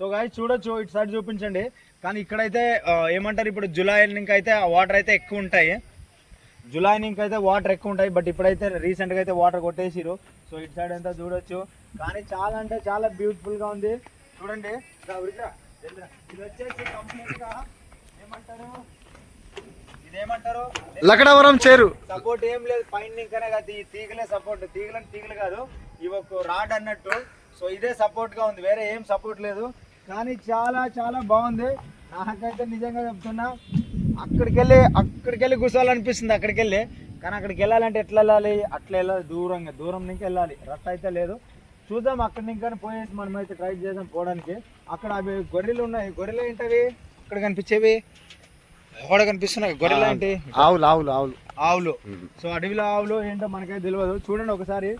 So guys చూడొచ్చు ఇటు side చూపించండి. కానీ ఇక్కడైతే ఏమంటారు ఇప్పుడు జూలై ఇంకా అయితే వాటర్ అయితే ఎక్కువ ఉంటాయి. జూలై ఇంకా అయితే వాటర్ ఎక్కువ ఉంటాయి బట్ ఇప్పుడైతే రీసెంట్గా అయితే వాటర్ కొట్టేసిరు సో ఇటు సైడ్ అంతా చూడొచ్చు. కానీ చాలా అంటే చాలా బ్యూటిఫుల్గా ఉంది. చూడండి. ఇది వచ్చేసి కంప్లీట్గా ఏమంటారు? ఇదేమంటారు? లకడవరం చేరు. సపోర్ట్ ఏం లేదు. పైన ఇంకనే కాదు ఈ తీగలే సపోర్ట్ తీగలని తీగలు కాదు. ఇవి ఒక రాడ్ అన్నట్టు. సో ఇదే సపోర్ట్గా ఉంది. వేరే ఏం సపోర్ట్ లేదు. కానీ చాలా చాలా బాగుంది. నాకైతే నిజంగా చెప్తున్నా అక్కడికి వెళ్ళి అక్కడికి వెళ్ళి కూర్చోవాలనిపిస్తుంది అక్కడికి వెళ్ళి కానీ అక్కడికి వెళ్ళాలంటే ఎట్లా వెళ్ళాలి? అట్లా వెళ్ళాలి దూరంగా దూరం నుంచి వెళ్ళాలి. రట్ అయితే లేదు. చూద్దాం అక్కడి నుంచి కానీ పోయేసి మనం అయితే ట్రై చేద్దాం పోవడానికి. అక్కడ అవి గొర్రెలు ఉన్నాయి. గొర్రెలు ఏంటవి? ఇక్కడ కనిపించేవి? ఎక్కడ కనిపిస్తున్నాయి. గొర్రెలు ఏంటి? ఆవులు ఆవులు ఆవులు. ఆవులు. సో అడవిలో ఆవులు ఏంటో మనకైతే తెలియదు. చూడండి ఒకసారి.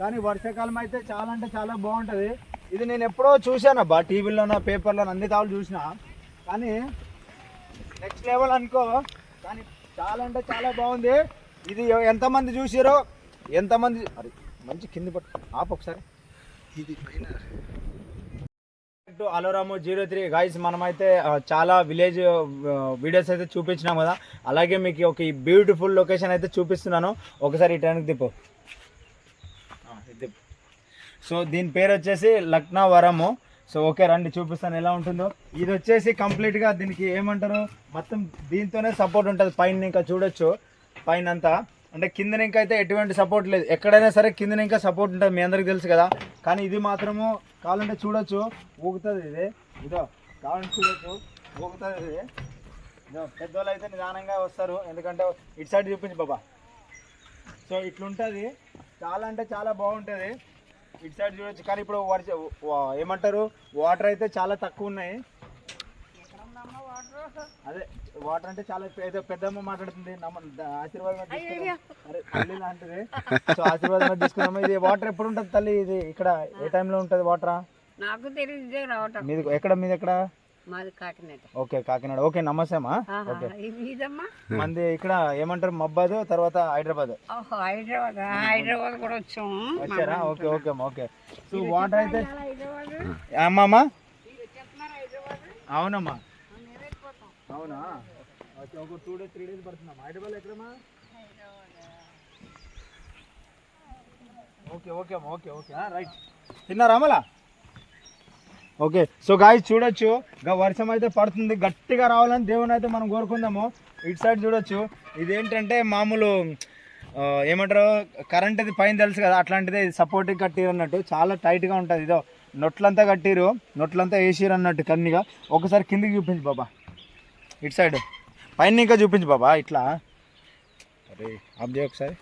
కానీ వర్షాకాలం అయితే చాలా అంటే చాలా బాగుంటుంది. ఇది నేను ఎప్పుడో చూశాను అబ్బా టీవీలోనో పేపర్లో అన్ని తావులు చూసిన. కానీ నెక్స్ట్ లెవెల్ అనుకో కానీ చాలా అంటే చాలా బాగుంది. ఇది ఎంతమంది చూసారో ఎంతమంది అరే మంచి కింది పట్టు. ఆపు ఒకసారి. ఇది పైన. అలోరాము జీరో త్రీ గాయస్ మనమైతే చాలా విలేజ్ వీడియోస్ అయితే చూపించినాం కదా. అలాగే మీకు ఒక బ్యూటిఫుల్ లొకేషన్ అయితే చూపిస్తున్నాను. ఒకసారి ఈ టైంకి తిప్పు. సో దీని పేరు వచ్చేసి లక్నావరము. సో ఓకే రండి చూపిస్తాను ఎలా ఉంటుందో. ఇది వచ్చేసి కంప్లీట్గా దీనికి ఏమంటారు? మొత్తం దీంతోనే సపోర్ట్ ఉంటుంది. పైన ఇంకా చూడొచ్చు. పైన అంతా అంటే కింద ఇంకా అయితే ఎటువంటి సపోర్ట్ లేదు. ఎక్కడైనా సరే కింద ఇంకా సపోర్ట్ ఉంటుంది. మీ అందరికి తెలుసు కదా. కానీ ఇది మాత్రము కావాలంటే చూడొచ్చు. ఊగుతుంది ఇది. ఇదో కావాలంటే చూడొచ్చు. ఊగుతుంది ఇది. ఇదో పెద్దోళ్ళు అయితే నిదానంగా వస్తారు. ఎందుకంటే ఇటు సైడ్ చూపించు బాబా. సో ఇట్లుంటుంది. చాలా అంటే చాలా బాగుంటుంది. ఇటు సైడ్ చూడొచ్చు. కానీ ఇప్పుడు వర్ష ఏమంటారు? వాటర్ అయితే చాలా తక్కువ ఉన్నాయి. అదే వాటర్ అంటే చాలా పెద్ద పెద్దమ్మ మాట్లాడుతుంది. ఆశీర్వాదం. అరే తల్లి లాంటిది. సో ఆశీర్వాదం తీసుకున్నాము ఇది వాటర్ ఎప్పుడు ఉంటుంది తల్లి? ఇది ఇక్కడ ఏ టైంలో ఉంటుంది వాటరా? నాకు తెలియదే ఎక్కడ? మీది ఎక్కడ? మాది కాకినాడ. ఓకే కాకినాడ. ఓకే నమస్తే అమ్మా ఆహా, ఓకే. ఇది ఇదమ్మా మంది ఇక్కడ ఏమంటారు? మబ్బాద్ తర్వాత హైదరాబాద్. ఓహో హైదరాబాద్? హైదరాబాద్ కూడా వచ్చాము. వచ్చారా? ఓకే ఓకే అమ్మా ఓకే సో వాటర్ అయితే అమ్మమ్మా మీరు వచ్చేస్తున్నారు హైదరాబాద్? అవునమ్మా. అవునా? ఓకే ఒక టూ డేస్ త్రీ డేస్ పడుతుందమ్మా. హైదరాబాద్ ఎక్కడమ్మా? ఓకే ఓకే అమ్మా. Okay okay. రైట్ తిన్నారా మళ్ళా ఓకే. సో గాయస్ చూడొచ్చు. వర్షం అయితే పడుతుంది. గట్టిగా రావాలని దేవుని అయితే మనం కోరుకుందాము. ఇటు సైడ్ చూడొచ్చు. ఇదేంటంటే మామూలు ఏమంటారు? కరెంట్ అది పైన తెలుసు కదా అట్లాంటిదే సపోర్టింగ్ కట్టిరు అన్నట్టు. చాలా టైట్గా ఉంటుంది. ఇదో నొట్లంతా కట్టిరు. నొట్లంతా వేసిరు అన్నట్టు కన్నీగా. ఒకసారి కిందికి చూపించు బాబా. ఇటు సైడ్ పైన ఇంకా చూపించు బాబా ఇట్లా. అరే ఆప్ చేయ ఒకసారి.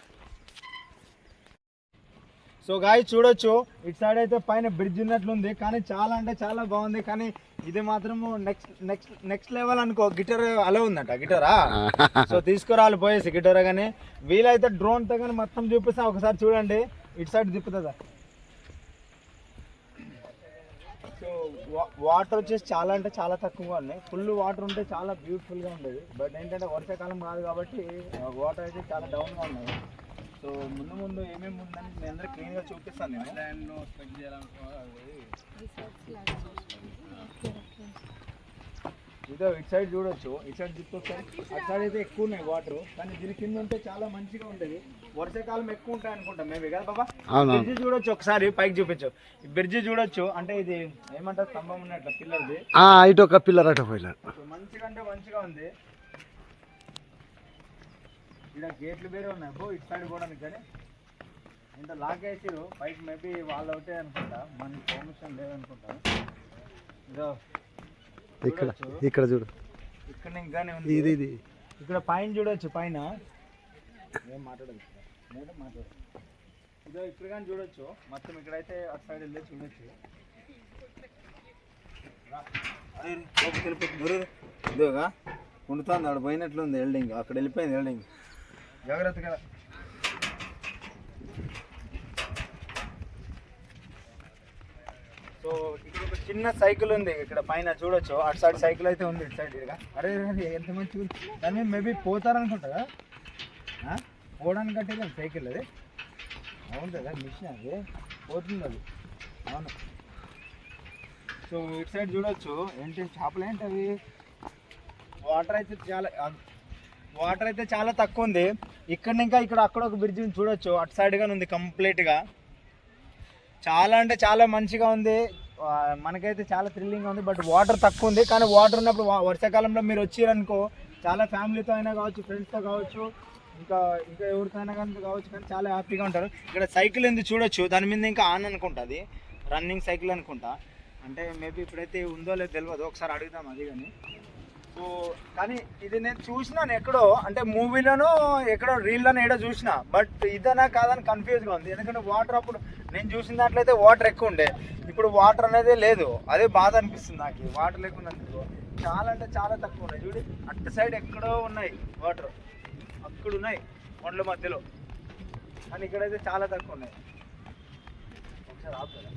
సో గాయ చూడొచ్చు. ఇటు సైడ్ అయితే పైన బ్రిడ్జ్ ఉన్నట్లుంది. కానీ చాలా అంటే చాలా బాగుంది. కానీ ఇది మాత్రము నెక్స్ట్ నెక్స్ట్ నెక్స్ట్ లెవెల్ అనుకో. గిటార్ అలా ఉందంట. గిటారా సో తీసుకురావాలి పోయేసి గిటార్ కానీ వీలైతే డ్రోన్తో కానీ మొత్తం చూపిస్తా. ఒకసారి చూడండి. ఇటు సైడ్ తిప్పుతుందా సో వాటర్ వచ్చేసి చాలా అంటే చాలా తక్కువగా ఉన్నాయి. ఫుల్ వాటర్ ఉంటే చాలా బ్యూటిఫుల్గా ఉండేది. బట్ ఏంటంటే వర్షాకాలం కాదు కాబట్టి వాటర్ అయితే చాలా డౌన్గా ఉన్నాయి. సో ముందు ముందు ఏమేమి ఉందని నేను అందరూ క్లీన్గా చూపిస్తాను నేను. ఇదో ఇటు సైడ్ చూడొచ్చు. ఇటు సైడ్ ఒకసారి అటు సైడ్ అయితే ఎక్కువ ఉన్నాయి వాటర్ కానీ దీని కింద ఉంటే చాలా మంచిగా ఉంటుంది వర్షాకాలం ఎక్కువ ఉంటాయి అనుకుంటాం మేము. కదా బాబా? బ్రిడ్జి చూడొచ్చు ఒకసారి పైకి చూపించు. ఈ బ్రిడ్జి చూడొచ్చు. అంటే ఇది ఏమంటారు? స్తంభం ఉన్నట్లు పిల్లర్ది ఆ, ఇటు ఒక పిల్లర్ అటు సో మంచిగా అంటే మంచిగా ఉంది. ఇక్కడ గేట్లు వేరే ఉన్నాయి. బో ఇటు సైడ్ పోవడానికి కానీ. ఇంత లాక్ వేసిరు పైకి మేబీ వాళ్ళు ఒకటే అనుకుంటా. మనకి పర్మిషన్ లేదనుకుంటా. ఇదో ఇక్కడ. ఇక్కడ చూడు. ఇక్కడ ఇంకానే ఉంది. ఇది ఇది. ఇక్కడ పైన చూడొచ్చు పైన. ఏం మాట్లాడదు. నేను మాట్లాడు ఇదో ఇక్కడ కానీ చూడొచ్చు. మొత్తం ఇక్కడైతే అటు సైడ్ వెళ్ళి చూడొచ్చు. ఇదిగోగా ఉండుతుంది ఆడ పోయినట్లుంది. వెల్డింగ్ అక్కడ వెళ్ళిపోయింది వెల్డింగ్ జాగ్రత్తగా. సో ఇక్కడ ఒక చిన్న సైకిల్ ఉంది ఇక్కడ పైన చూడొచ్చు. అటు సైడ్ సైకిల్ అయితే ఉంది ఇటు సైడ్ ఇదిగా. అరే ఎంత మంచి దాని మేబీ పోతారనుకుంటా కదా? పోవడానికి కట్టేది సైకిల్ అది? అవును కదా మిషన్ అది. పోతుంది అది. అవును. సో ఇటు సైడ్ చూడొచ్చు. ఏంటి చేపలు ఏంటి అవి? వాటర్ అయితే చాలా వాటర్ అయితే చాలా తక్కువ ఉంది. ఇక్కడ ఇంకా ఇక్కడ అక్కడ ఒక బ్రిడ్జ్ చూడొచ్చు. అటు సైడ్గా ఉంది కంప్లీట్గా చాలా అంటే చాలా మంచిగా ఉంది. మనకైతే చాలా థ్రిల్లింగ్గా ఉంది బట్ వాటర్ తక్కువ ఉంది. కానీ వాటర్ ఉన్నప్పుడు వర్షాకాలంలో మీరు వచ్చారనుకో చాలా ఫ్యామిలీతో అయినా కావచ్చు ఫ్రెండ్స్తో కావచ్చు ఇంకా ఇంకా ఎవరితో అయినా కానీ కావచ్చు కానీ చాలా హ్యాపీగా ఉంటారు. ఇక్కడ సైకిల్ ఎందుకు చూడొచ్చు. దాని మీద ఇంకా ఆన్ అనుకుంటుంది. రన్నింగ్ సైకిల్ అనుకుంటా. అంటే మేబీ ఇప్పుడైతే ఉందో లేదో తెలియదు. ఒకసారి అడుగుదాం అది కానీ. కానీ ఇది నేను చూసినాను ఎక్కడో అంటే మూవీలోనో ఎక్కడో రీల్లోనో ఏడో చూసిన. బట్ ఇదనా కాదని కన్ఫ్యూజ్గా ఉంది. ఎందుకంటే వాటర్ అప్పుడు నేను చూసిన దాంట్లో అయితే వాటర్ ఎక్కువ ఉండే. ఇప్పుడు వాటర్ అనేది లేదు. అదే బాధ అనిపిస్తుంది నాకు. వాటర్ లేకుండా చాలా అంటే చాలా తక్కువ ఉన్నాయి. చూడు అటు సైడ్ ఎక్కడో ఉన్నాయి వాటర్ అక్కడ ఉన్నాయి కొండల మధ్యలో. కానీ ఇక్కడైతే చాలా తక్కువ ఉన్నాయి. ఒకసారి ఆపుతారా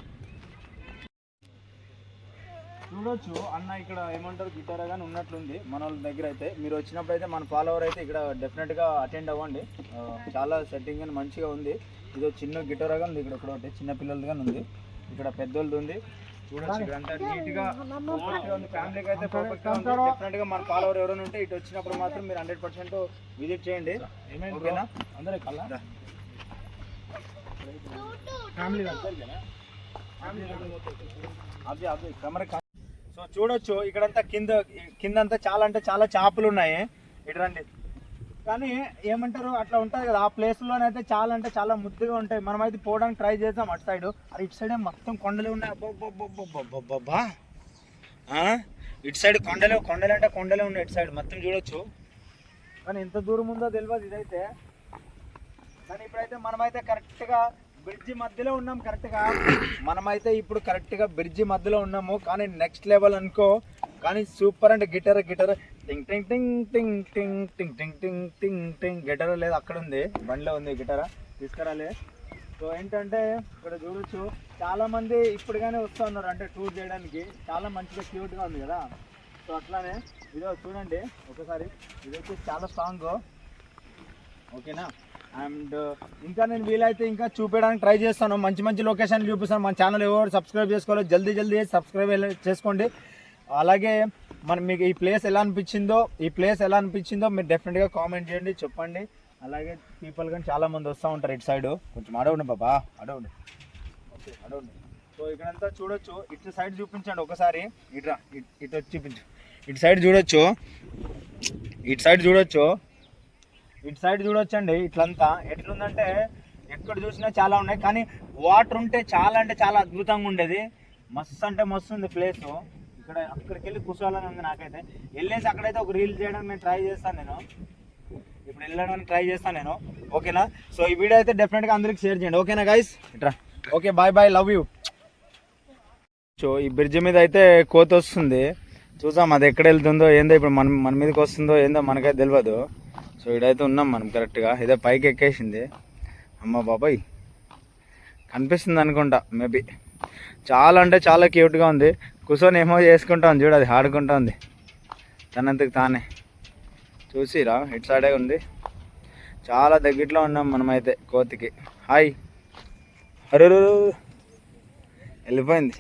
చూడొచ్చు. అన్న ఇక్కడ ఏమంటారు? గిటార్ కానీ ఉన్నట్లుంది. మన వాళ్ళ దగ్గర అయితే మీరు వచ్చినప్పుడు అయితే మన ఫాలోవర్ అయితే ఇక్కడ డెఫినెట్గా అటెండ్ అవ్వండి. చాలా సెట్టింగ్ అని మంచిగా ఉంది. ఇది చిన్న గిటార్ కానీ ఉంది ఇక్కడ ఒకటి ఒకటి. చిన్న పిల్లలది కానీ ఉంది. ఇక్కడ పెద్దోళ్ళది ఉంది. చూడొచ్చు ఇక్కడంతా నీట్గా ఉంది. ఫ్యామిలీకి అయితే పర్ఫెక్ట్గా ఉంది. డెఫినెట్గా మన ఫాలోవర్ ఎవరైనా ఉంటే ఇటు వచ్చినప్పుడు మాత్రం మీరు హండ్రెడ్ పర్సెంట్ విజిట్ చేయండి. ఓకేనా? అందరూ కల్లా ఫ్యామిలీ అదే అదే కెమెరా సో చూడొచ్చు ఇక్కడంతా కింద కిందంతా చాలా అంటే చాలా చేపలు ఉన్నాయి ఇటు రండి. కానీ ఏమంటారు అట్లా ఉంటుంది కదా ఆ ప్లేస్లోనైతే చాలా అంటే చాలా ముద్దుగా ఉంటాయి. మనం అయితే పోవడానికి ట్రై చేద్దాం అటు సైడ్. అది ఇటు సైడ్ మొత్తం కొండలే ఉన్నాయి. అబ్బబ్బబ్బబ్బబ్బబ్బబ్బా. ఇటు సైడ్ కొండలు కొండలు అంటే కొండలే ఉన్నాయి ఇటు సైడ్. మొత్తం చూడొచ్చు. కానీ ఎంత దూరం ఉందో తెలియదు ఇదైతే. కానీ ఇప్పుడైతే మనమైతే కరెక్ట్గా బ్రిడ్జి మధ్యలో ఉన్నాం కరెక్ట్గా మనమైతే ఇప్పుడు కరెక్ట్గా బ్రిడ్జి మధ్యలో ఉన్నాము. కానీ నెక్స్ట్ లెవెల్ అనుకో కానీ సూపర్ అంటే గిటార్ గిటార్. టింగ్ టింగ్ టింగ్ టింగ్ టింగ్ టింగ్ టింగ్ టింగ్ టింగ్ టింగ్. గిటార్ లేదు అక్కడ ఉంది. బండిలో ఉంది గిటార్? తీసుకురాలే. సో ఏంటంటే ఇక్కడ చూడొచ్చు. చాలా మంది ఇప్పుడుగానే వస్తూ ఉన్నారు అంటే టూర్ చేయడానికి. చాలా మంచిగా క్యూట్గా ఉంది కదా. సో అట్లానే ఇదో చూడండి ఒకసారి. ఇది వచ్చి చాలా సాంగ్ ఓకేనా? అండ్ ఇంకా నేను వీలైతే ఇంకా చూపించడానికి ట్రై చేస్తాను. మంచి మంచి లొకేషన్ చూపిస్తాను. మన ఛానల్ ఎవరు సబ్స్క్రైబ్ చేసుకోవాలి జల్దీ జల్దీ సబ్స్క్రైబ్ చేసుకోండి. అలాగే మన మీకు ఈ ప్లేస్ ఎలా అనిపించిందో ఈ ప్లేస్ ఎలా అనిపించిందో మీరు డెఫినెట్గా కామెంట్ చేయండి చెప్పండి. అలాగే పీపుల్ కానీ చాలామంది వస్తూ ఉంటారు ఇటు సైడ్ కొంచెం అడవండి బాబా అడవండి ఓకే అడవండి సో ఇక్కడంతా చూడొచ్చు. ఇటు సైడ్ చూపించండి ఒకసారి. ఇటు ఇటు వచ్చి చూపించు. ఇటు సైడ్ చూడొచ్చు. ఇటు సైడ్ చూడొచ్చు. ఇటు సైడ్ చూడొచ్చండి ఇట్లంతా. ఎట్లుందంటే ఎక్కడ చూసినా చాలా ఉన్నాయి. కానీ వాటర్ ఉంటే చాలా అంటే చాలా అద్భుతంగా ఉండేది. మస్తు అంటే మస్తు ఉంది ప్లేస్. ఇక్కడ అక్కడికి వెళ్ళి కూర్చోవాలని ఉంది నాకైతే. వెళ్ళేసి అక్కడైతే ఒక రీల్ చేయడానికి నేను ట్రై చేస్తాను నేను. ఇప్పుడు వెళ్ళడానికి ట్రై చేస్తాను నేను. ఓకేనా? సో ఈ వీడియో అయితే డెఫినెట్గా అందరికి షేర్ చేయండి. ఓకేనా గైస్ ఇట్రా. Okay bye bye love you so ఈ బ్రిడ్జ్ మీద అయితే కోత వస్తుంది చూసాం అది ఎక్కడ వెళ్తుందో ఏందో ఇప్పుడు మన మన మీదకి వస్తుందో ఏందో మనకైతే తెలియదు సో ఇడైతే ఉన్నాం మనం కరెక్ట్గా. ఇదే పైకి ఎక్కేసింది అమ్మ బాబాయ్. కనిపిస్తుంది అనుకుంటా మేబీ. చాలా అంటే చాలా క్యూట్గా ఉంది. కూర్చొని ఏమో చేసుకుంటా ఉంది. చూడు అది ఆడుకుంటా ఉంది. తనంతకు తానే. చూసిరా ఇటు సైడే ఉంది. చాలా దగ్గరలో ఉన్నాం మనమైతే కోతికి. హాయ్. అరే వెళ్ళిపోయింది.